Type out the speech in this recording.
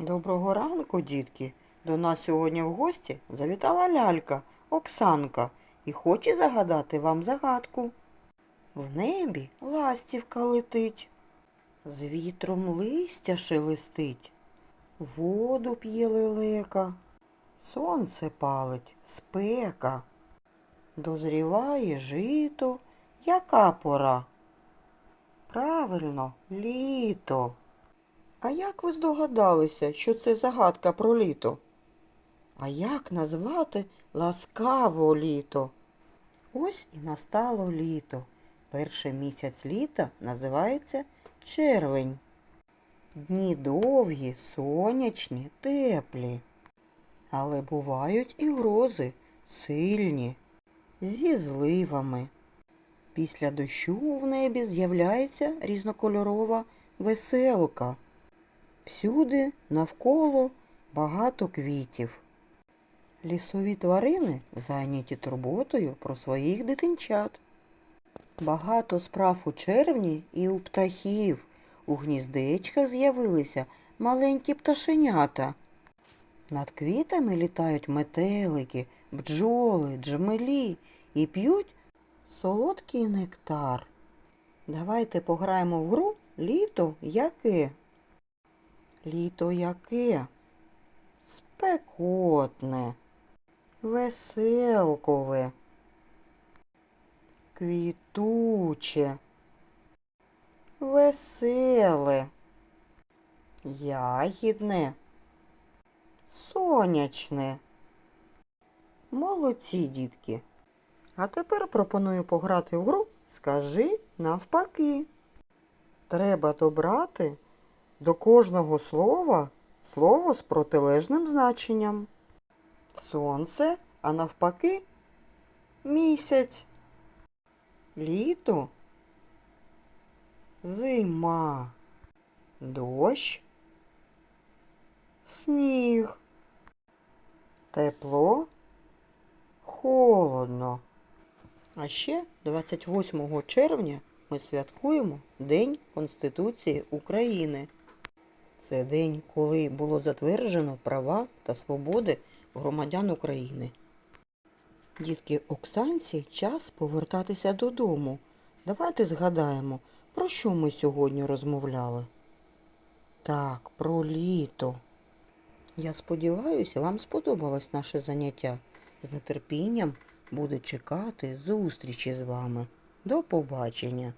Доброго ранку, дітки. До нас сьогодні в гості завітала лялька Оксанка і хоче загадати вам загадку. В небі ластівка летить, з вітром листя шелестить, воду п'є лелека, сонце палить, спека. Дозріває жито, яка пора? Правильно, літо. А як ви здогадалися, що це загадка про літо? А як назвати ласкаво літо? Ось і настало літо. Перший місяць літа називається червень. Дні довгі, сонячні, теплі. Але бувають і грози сильні, зі зливами. Після дощу в небі з'являється різнокольорова веселка. Всюди навколо багато квітів. Лісові тварини зайняті турботою про своїх дитинчат. Багато справ у червні і у птахів. У гніздечках з'явилися маленькі пташенята. Над квітами літають метелики, бджоли, джмелі і п'ють солодкий нектар. Давайте пограємо в гру літо яке. Літо яке? Спекотне, веселкове, квітуче, веселе, ягідне, сонячне. Молодці, дітки. А тепер пропоную пограти в гру Скажи навпаки. Треба добрати до кожного слова слово з протилежним значенням. Сонце, а навпаки місяць. Літо. Зима. Дощ. Сніг. Тепло. Холодно. А ще 28 червня ми святкуємо День Конституції України. Це день, коли було затверджено права та свободи громадян України. Дітки, Оксанці час повертатися додому. Давайте згадаємо, про що ми сьогодні розмовляли. Так, про літо. Я сподіваюся, вам сподобалось наше заняття. З нетерпінням буду чекати зустрічі з вами. До побачення!